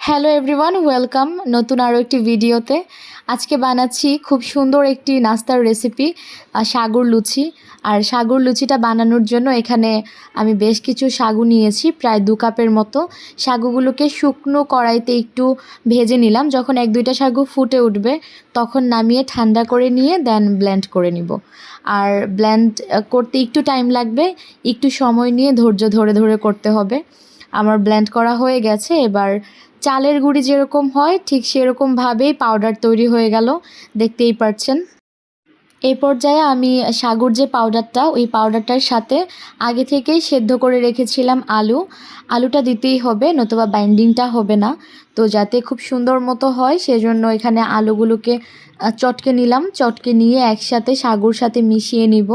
Hello everyone welcome নতুন আরও একটি ভিডিওতে আজকে বানাচ্ছি খুব সুন্দর একটি নাস্তার রেসিপি সাগুর লুচি। আর সাগুর লুচিটা বানানোর জন্য এখানে আমি বেশ কিছু সাগু নিয়েছি, প্রায় দু কাপের মতো। সাগুগুলোকে শুকনো কড়াইতে একটু ভেজে নিলাম। যখন এক দুইটা সাগু ফুটে উঠবে, তখন নামিয়ে ঠান্ডা করে নিয়ে দেন ব্ল্যান্ড করে নিব। আর ব্ল্যান্ড করতে একটু টাইম লাগবে, একটু সময় নিয়ে ধৈর্য ধরে ধরে করতে হবে। আমার ব্লেন্ড করা হয়ে গেছে। এবার চালের গুঁড়ি যেরকম হয়, ঠিক সেরকমভাবেই পাউডার তৈরি হয়ে গেল। দেখতেই পাচ্ছেন এই পর্যায়ে আমি সাগুর যে পাউডারটা ওই পাউডারটার সাথে আগে থেকেই সেদ্ধ করে রেখেছিলাম আলু। আলুটা দিতেই হবে, নতুবা বাইন্ডিংটা হবে না। তো যাতে খুব সুন্দর মতো হয়, সেজন্য এখানে আলুগুলোকে চটকে নিলাম। চটকে নিয়ে একসাথে সাগুর সাথে মিশিয়ে নিব।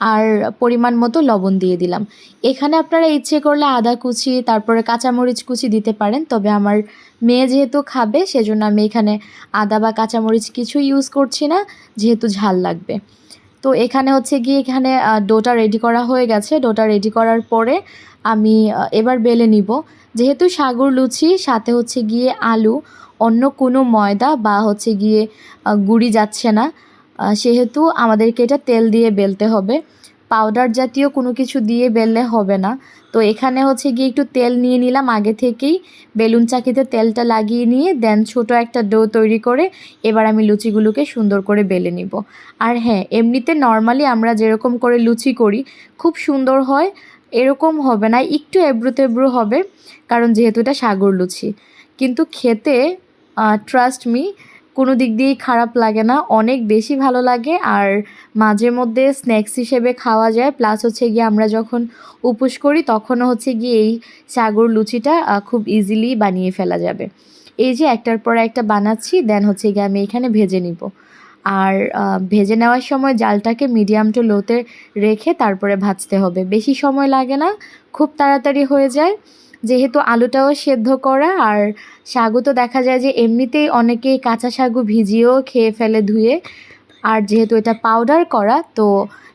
আর পরিমাণ মতো লবণ দিয়ে দিলাম। এখানে আপনারা ইচ্ছে করলে আদা কুচি, তারপরে কাঁচামরিচ কুচি দিতে পারেন, তবে আমার মেয়ে যেহেতু খাবে, সেজন্য আমি এখানে আদা বা কাঁচামরিচ কিছু ইউজ করছি না, যেহেতু ঝাল লাগবে। তো এখানে হচ্ছে গিয়ে এখানে ডোটা রেডি করা হয়ে গেছে। ডোটা রেডি করার পরে আমি এবার বেলে নিব। যেহেতু সাগর লুচি, সাথে হচ্ছে গিয়ে আলু, অন্য কোনো ময়দা বা হচ্ছে গিয়ে গুঁড়ি যাচ্ছে না সেহেতু আমাদেরকে এটা তেল দিয়ে বেলতে হবে। পাউডার জাতীয় কোনো কিছু দিয়ে বেললে হবে না। তো এখানে হচ্ছে গিয়ে একটু তেল নিয়ে নিলাম। আগে থেকেই বেলুন চাকিতে তেলটা লাগিয়ে নিয়ে দেন ছোট একটা ডো তৈরি করে এবার আমি লুচিগুলোকে সুন্দর করে বেলে নিব। আর হ্যাঁ এমনিতে নর্মালি আমরা যেরকম করে লুচি করি, খুব সুন্দর হয়, এরকম হবে না, একটু এবড়ো তেব্রো হবে, কারণ যেহেতু এটা সাগর লুচি। কিন্তু খেতে ট্রাস্ট মি কোনো দিক দিয়েই খারাপ লাগে না, অনেক বেশি ভালো লাগে। আর মাঝে মধ্যে স্ন্যাক্স হিসেবে খাওয়া যায়, প্লাস হচ্ছে গিয়ে আমরা যখন উপোস করি, তখনও হচ্ছে গিয়ে এই সাগর লুচিটা খুব ইজিলি বানিয়ে ফেলা যাবে। এই যে একটার পর একটা বানাচ্ছি দেন হচ্ছে গিয়ে আমি এখানে ভেজে নিব। আর ভেজে নেওয়ার সময় জালটাকে মিডিয়াম টু লোতে রেখে তারপরে ভাজতে হবে। বেশি সময় লাগে না, খুব তাড়াতাড়ি হয়ে যায়। যেহেতু আলুটাও সেদ্ধ করা আর সাগু তো দেখা যায় যে এমনিতেই অনেকেই কাঁচা সাগু ভিজিয়েও খেয়ে ফেলে ধুয়ে। আর যেহেতু এটা পাউডার করা, তো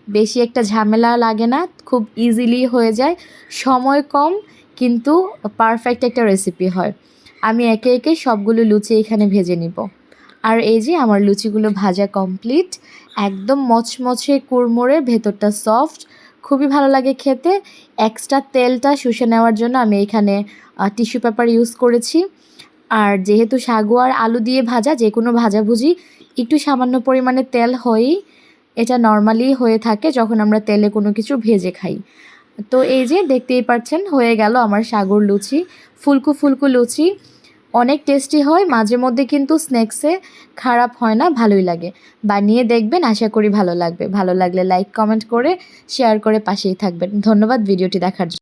বেশি একটা ঝামেলা লাগে না, খুব ইজিলি হয়ে যায়। সময় কম, কিন্তু পারফেক্ট একটা রেসিপি হয়। আমি একে একে সবগুলো লুচি এখানে ভেজে নিব। আর এই যে আমার লুচিগুলো ভাজা কমপ্লিট একদম মচমচে কুড়মুড়ে, ভেতরটা সফট খুবই ভালো লাগে খেতে। এক্সট্রা তেলটা শুষে নেওয়ার জন্য আমি এখানে টিস্যু পেপার ইউজ করেছি। আর যেহেতু সাগু আর আলু দিয়ে ভাজা যে কোনো ভাজাভুজি, একটু সামান্য পরিমাণে তেল হয়ই এটা নর্মালি হয়ে থাকে যখন আমরা তেলে কোনো কিছু ভেজে খাই। তো এই যে দেখতেই পাচ্ছেন, হয়ে গেল আমার সাগর লুচি, ফুলকু ফুলকু লুচি। অনেক টেস্টি হয়, মাঝে মধ্যে কিন্তু স্ন্যাক্সে খারাপ হয় না, ভালোই লাগে। বানিয়ে দেখবেন, আশা করি ভালো লাগবে। ভালো লাগলে লাইক কমেন্ট করে শেয়ার করে পাশেই থাকবেন। ধন্যবাদ ভিডিওটি দেখার জন্য।